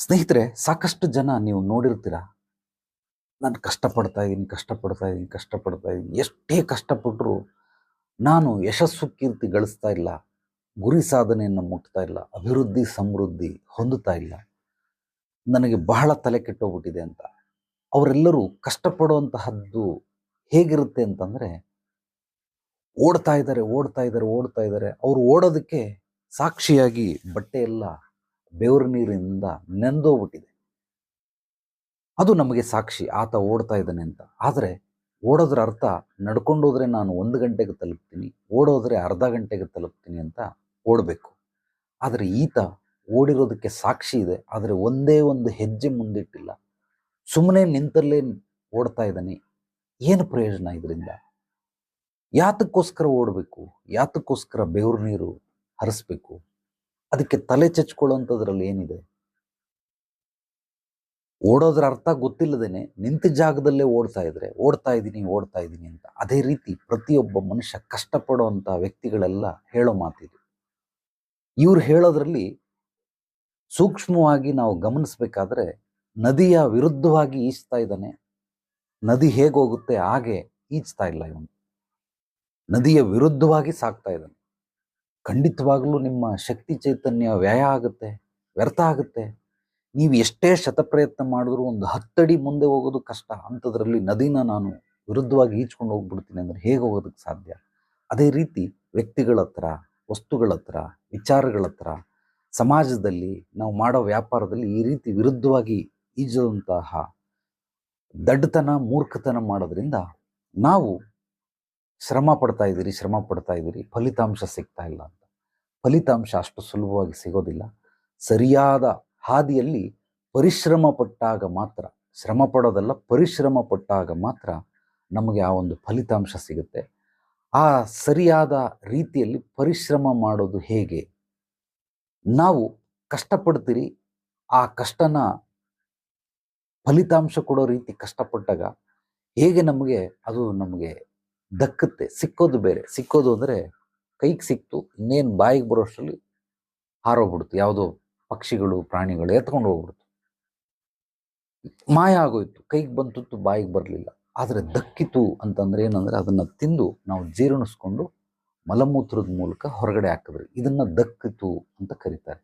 ಸ್ನೇಹಿತರೆ, ಸಾಕಷ್ಟು ಜನ ನೀವು ನೋಡಿರ್ತೀರ. ನಾನು ಕಷ್ಟಪಡ್ತಾ ಇದ್ದೀನಿ ಕಷ್ಟಪಡ್ತಾ ಇದ್ದೀನಿ ಕಷ್ಟಪಡ್ತಾ ಇದ್ದೀನಿ ಎಷ್ಟೇ ಕಷ್ಟಪಟ್ಟರು ನಾನು ಯಶಸ್ಸು ಕೀರ್ತಿ ಗಳಿಸ್ತಾ ಇಲ್ಲ. ಗುರಿ ಸಾಧನೆಯನ್ನು ಮುಟ್ತಾ ಇಲ್ಲ. ಅಭಿವೃದ್ಧಿ, ಸಮೃದ್ಧಿ ಹೊಂದುತ್ತಾ ಇಲ್ಲ. ನನಗೆ ಬಹಳ ತಲೆ ಕೆಟ್ಟೋಗ್ಬಿಟ್ಟಿದೆ ಅಂತ. ಅವರೆಲ್ಲರೂ ಕಷ್ಟಪಡುವಂತಹದ್ದು ಹೇಗಿರುತ್ತೆ ಅಂತಂದರೆ, ಓಡ್ತಾ ಇದ್ದಾರೆ ಓಡ್ತಾ ಇದ್ದಾರೆ ಓಡ್ತಾ ಇದ್ದಾರೆ. ಅವರು ಓಡೋದಕ್ಕೆ ಸಾಕ್ಷಿಯಾಗಿ ಬಟ್ಟೆ ಬೆವರು ನೀರಿನಿಂದ ನೆಂದೋಗ್ಬಿಟ್ಟಿದೆ ಅದು ನಮಗೆ ಸಾಕ್ಷಿ, ಆತ ಓಡ್ತಾ ಇದ್ದಾನೆ ಅಂತ. ಆದರೆ ಓಡೋದ್ರ ಅರ್ಥ ನಡ್ಕೊಂಡೋದ್ರೆ ನಾನು ಒಂದು ಗಂಟೆಗೆ ತಲುಪ್ತೀನಿ, ಓಡೋದ್ರೆ ಅರ್ಧ ಗಂಟೆಗೆ ತಲುಪ್ತೀನಿ ಅಂತ ಓಡಬೇಕು. ಆದರೆ ಈತ ಓಡಿರೋದಕ್ಕೆ ಸಾಕ್ಷಿ ಇದೆ, ಆದರೆ ಒಂದೇ ಒಂದು ಹೆಜ್ಜೆ ಮುಂದಿಟ್ಟಿಲ್ಲ. ಸುಮ್ಮನೆ ನಿಂತಲ್ಲೇ ಓಡ್ತಾ ಇದ್ದಾನೆ. ಏನು ಪ್ರಯೋಜನ ಇದರಿಂದ? ಯಾತಕ್ಕೋಸ್ಕರ ಓಡಬೇಕು? ಯಾತಕ್ಕೋಸ್ಕರ ಬೆವರು ನೀರು ಹರಿಸ್ಬೇಕು? ಅದಕ್ಕೆ ತಲೆ ಚಚ್ಕೊಳ್ಳೋಂಥದ್ರಲ್ಲಿ ಏನಿದೆ? ಓಡೋದ್ರ ಅರ್ಥ ಗೊತ್ತಿಲ್ಲದೇನೆ ನಿಂತ ಜಾಗದಲ್ಲೇ ಓಡ್ತಾ ಇದ್ರೆ, ಓಡ್ತಾ ಇದ್ದೀನಿ ಓಡ್ತಾ ಇದ್ದೀನಿ ಅಂತ ಅದೇ ರೀತಿ ಪ್ರತಿಯೊಬ್ಬ ಮನುಷ್ಯ ಕಷ್ಟಪಡುವಂಥ ವ್ಯಕ್ತಿಗಳೆಲ್ಲ ಹೇಳೋ ಮಾತಿದು. ಇವ್ರು ಹೇಳೋದ್ರಲ್ಲಿ ಸೂಕ್ಷ್ಮವಾಗಿ ನಾವು ಗಮನಿಸ್ಬೇಕಾದ್ರೆ ನದಿಯ ವಿರುದ್ಧವಾಗಿ ಈಜ್ತಾ ಇದ್ದಾನೆ. ನದಿ ಹೇಗೋಗುತ್ತೆ ಹಾಗೆ ಈಜ್ತಾ ಇಲ್ಲ ಇವನು. ನದಿಯ ವಿರುದ್ಧವಾಗಿ ಸಾಕ್ತಾ ಇದ್ದಾನೆ. ಖಂಡಿತವಾಗ್ಲೂ ನಿಮ್ಮ ಶಕ್ತಿ ಚೈತನ್ಯ ವ್ಯಯ ಆಗುತ್ತೆ, ವ್ಯರ್ಥ ಆಗುತ್ತೆ. ನೀವು ಎಷ್ಟೇ ಶತಪ್ರಯತ್ನ ಮಾಡಿದ್ರೂ ಒಂದು ಹತ್ತಡಿ ಮುಂದೆ ಹೋಗೋದು ಕಷ್ಟ. ಅಂಥದ್ರಲ್ಲಿ ನದಿನ ನಾನು ವಿರುದ್ಧವಾಗಿ ಈಚ್ಕೊಂಡು ಹೋಗ್ಬಿಡ್ತೀನಿ ಅಂದರೆ ಹೇಗೆ ಹೋಗೋದಕ್ಕೆ ಸಾಧ್ಯ? ಅದೇ ರೀತಿ ವ್ಯಕ್ತಿಗಳ ಹತ್ರ, ವಸ್ತುಗಳ ಹತ್ರ, ವಿಚಾರಗಳ ಹತ್ರ, ಸಮಾಜದಲ್ಲಿ ನಾವು ಮಾಡೋ ವ್ಯಾಪಾರದಲ್ಲಿ ಈ ರೀತಿ ವಿರುದ್ಧವಾಗಿ ಈಜುವಂತಹ ದಡ್ಡತನ, ಮೂರ್ಖತನ ಮಾಡೋದ್ರಿಂದ ನಾವು ಶ್ರಮ ಪಡ್ತಾ ಇದ್ದೀರಿ, ಶ್ರಮ ಪಡ್ತಾ ಇದ್ದೀರಿ, ಫಲಿತಾಂಶ ಸಿಗ್ತಾ ಇಲ್ಲ ಅಂತ. ಫಲಿತಾಂಶ ಅಷ್ಟು ಸುಲಭವಾಗಿ ಸಿಗೋದಿಲ್ಲ. ಸರಿಯಾದ ಹಾದಿಯಲ್ಲಿ ಪರಿಶ್ರಮ ಪಟ್ಟಾಗ ಮಾತ್ರ, ಶ್ರಮ ಪಡೋದಲ್ಲ, ಪರಿಶ್ರಮ ಪಟ್ಟಾಗ ಮಾತ್ರ ನಮಗೆ ಆ ಒಂದು ಫಲಿತಾಂಶ ಸಿಗುತ್ತೆ. ಆ ಸರಿಯಾದ ರೀತಿಯಲ್ಲಿ ಪರಿಶ್ರಮ ಮಾಡೋದು ಹೇಗೆ? ನಾವು ಕಷ್ಟಪಡ್ತೀರಿ, ಆ ಕಷ್ಟನ ಫಲಿತಾಂಶ ಕೊಡೋ ರೀತಿ ಕಷ್ಟಪಟ್ಟಾಗ ಹೇಗೆ ನಮಗೆ ಅದು ನಮಗೆ ದಕ್ಕುತ್ತೆ, ಸಿಕ್ಕೋದು ಬೇರೆ. ಸಿಕ್ಕೋದು ಅಂದರೆ ಕೈಗೆ ಸಿಕ್ತು, ಇನ್ನೇನು ಬಾಯಿಗೆ ಬರೋಷ್ಟರಲ್ಲಿ ಹಾರೋಗ್ಬಿಡ್ತು. ಯಾವುದೋ ಪಕ್ಷಿಗಳು, ಪ್ರಾಣಿಗಳು ಎತ್ಕೊಂಡು ಹೋಗ್ಬಿಡ್ತು. ಮಾಯ ಆಗೋಯ್ತು. ಕೈಗೆ ಬಂತು ಬಾಯಿಗೆ ಬರಲಿಲ್ಲ. ಆದರೆ ದಕ್ಕಿತು ಅಂತಂದ್ರೆ ಏನಂದ್ರೆ ಅದನ್ನು ತಿಂದು ನಾವು ಜೀರ್ಣಿಸ್ಕೊಂಡು ಮಲಮೂತ್ರದ ಮೂಲಕ ಹೊರಗಡೆ ಹಾಕಿದ್ರು. ಇದನ್ನು ದಕ್ಕಿತು ಅಂತ ಕರೀತಾರೆ.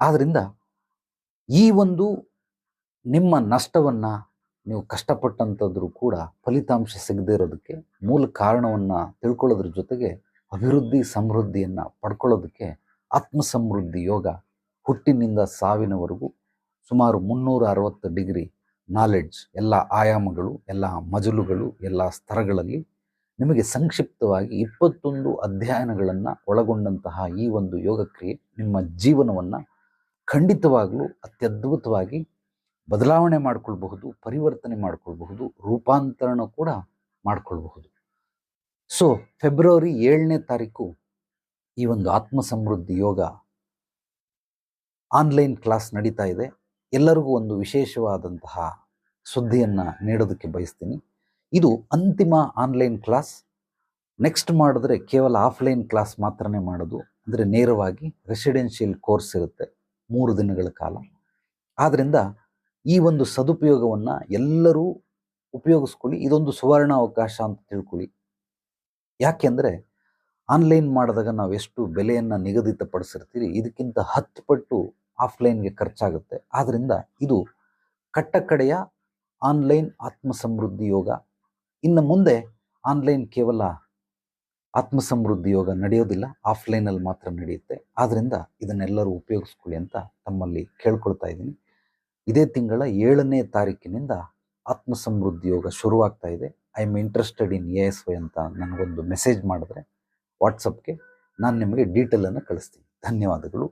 ಆದ್ದರಿಂದ ಈ ಒಂದು ನಿಮ್ಮ ನಷ್ಟವನ್ನ ನೀವು ಕಷ್ಟಪಟ್ಟಂಥದ್ರು ಕೂಡ ಫಲಿತಾಂಶ ಸಿಗದೇ ಇರೋದಕ್ಕೆ ಮೂಲ ಕಾರಣವನ್ನು ತಿಳ್ಕೊಳ್ಳೋದ್ರ ಜೊತೆಗೆ ಅಭಿವೃದ್ಧಿ ಸಮೃದ್ಧಿಯನ್ನು ಪಡ್ಕೊಳ್ಳೋದಕ್ಕೆ ಆತ್ಮಸಮೃದ್ಧಿ ಯೋಗ ಹುಟ್ಟಿನಿಂದ ಸಾವಿನವರೆಗೂ ಸುಮಾರು ಮುನ್ನೂರ ಅರವತ್ತು ಡಿಗ್ರಿ ನಾಲೆಡ್ಜ್, ಎಲ್ಲ ಆಯಾಮಗಳು, ಎಲ್ಲ ಮಜಲುಗಳು, ಎಲ್ಲ ಸ್ತರಗಳಲ್ಲಿ ನಿಮಗೆ ಸಂಕ್ಷಿಪ್ತವಾಗಿ ಇಪ್ಪತ್ತೊಂದು ಅಧ್ಯಯನಗಳನ್ನು ಒಳಗೊಂಡಂತಹ ಈ ಒಂದು ಯೋಗ ಕ್ರಿಯೆ ನಿಮ್ಮ ಜೀವನವನ್ನು ಖಂಡಿತವಾಗಲೂ ಅತ್ಯದ್ಭುತವಾಗಿ ಬದಲಾವಣೆ ಮಾಡಿಕೊಳ್ಬಹುದು, ಪರಿವರ್ತನೆ ಮಾಡಿಕೊಳ್ಬಹುದು ರೂಪಾಂತರಣ ಕೂಡ ಮಾಡಿಕೊಳ್ಬಹುದು. ಸೊ ಫೆಬ್ರವರಿ ಏಳನೇ ತಾರೀಕು ಈ ಒಂದು ಆತ್ಮ ಸಮೃದ್ಧಿ ಯೋಗ ಆನ್ಲೈನ್ ಕ್ಲಾಸ್ ನಡೀತಾ ಇದೆ. ಎಲ್ಲರಿಗೂ ಒಂದು ವಿಶೇಷವಾದಂತಹ ಸುದ್ದಿಯನ್ನು ನೀಡೋದಕ್ಕೆ ಬಯಸ್ತೀನಿ. ಇದು ಅಂತಿಮ ಆನ್ಲೈನ್ ಕ್ಲಾಸ್ ನೆಕ್ಸ್ಟ್ ಮಾಡಿದ್ರೆ ಕೇವಲ ಆಫ್ಲೈನ್ ಕ್ಲಾಸ್ ಮಾತ್ರನೇ ಮಾಡೋದು. ಅಂದರೆ ನೇರವಾಗಿ ರೆಸಿಡೆನ್ಷಿಯಲ್ ಕೋರ್ಸ್ ಇರುತ್ತೆ ಮೂರು ದಿನಗಳ ಕಾಲ. ಆದ್ದರಿಂದ ಈ ಒಂದು ಸದುಪಯೋಗವನ್ನು ಎಲ್ಲರೂ ಉಪಯೋಗಿಸ್ಕೊಳ್ಳಿ. ಇದೊಂದು ಸುವರ್ಣ ಅವಕಾಶ ಅಂತ ತಿಳ್ಕೊಳ್ಳಿ. ಯಾಕೆಂದರೆ ಆನ್ಲೈನ್ ಮಾಡಿದಾಗ ನಾವು ಎಷ್ಟು ಬೆಲೆಯನ್ನು ನಿಗದಿತಪಡಿಸಿರ್ತೀರಿ, ಇದಕ್ಕಿಂತ ಹತ್ತು ಪಟ್ಟು ಆಫ್ಲೈನ್ಗೆ ಖರ್ಚಾಗುತ್ತೆ. ಆದ್ದರಿಂದ ಇದು ಕಟ್ಟಕಡೆಯ ಆನ್ಲೈನ್ ಆತ್ಮಸಮೃದ್ಧಿ ಯೋಗ. ಇನ್ನು ಮುಂದೆ ಆನ್ಲೈನ್ ಕೇವಲ ಆತ್ಮಸಮೃದ್ಧಿ ಯೋಗ ನಡೆಯೋದಿಲ್ಲ, ಆಫ್ಲೈನಲ್ಲಿ ಮಾತ್ರ ನಡೆಯುತ್ತೆ. ಆದ್ದರಿಂದ ಇದನ್ನೆಲ್ಲರೂ ಉಪಯೋಗಿಸ್ಕೊಳ್ಳಿ ಅಂತ ತಮ್ಮಲ್ಲಿ ಕೇಳ್ಕೊಳ್ತಾ ಇದ್ದೀನಿ. ಇದೇ ತಿಂಗಳ ಏಳನೇ ತಾರೀಕಿನಿಂದ ಆತ್ಮ ಸಮೃದ್ಧಿ ಯೋಗ ಶುರುವಾಗ್ತಾ ಇದೆ. I am interested in A S Y ಅಂತ ನನಗೊಂದು ಮೆಸೇಜ್ ಮಾಡಿದ್ರೆ ವಾಟ್ಸಪ್ಗೆ ನಾನು ನಿಮಗೆ ಡೀಟೇಲನ್ನು ಕಳಿಸ್ತೀನಿ. ಧನ್ಯವಾದಗಳು.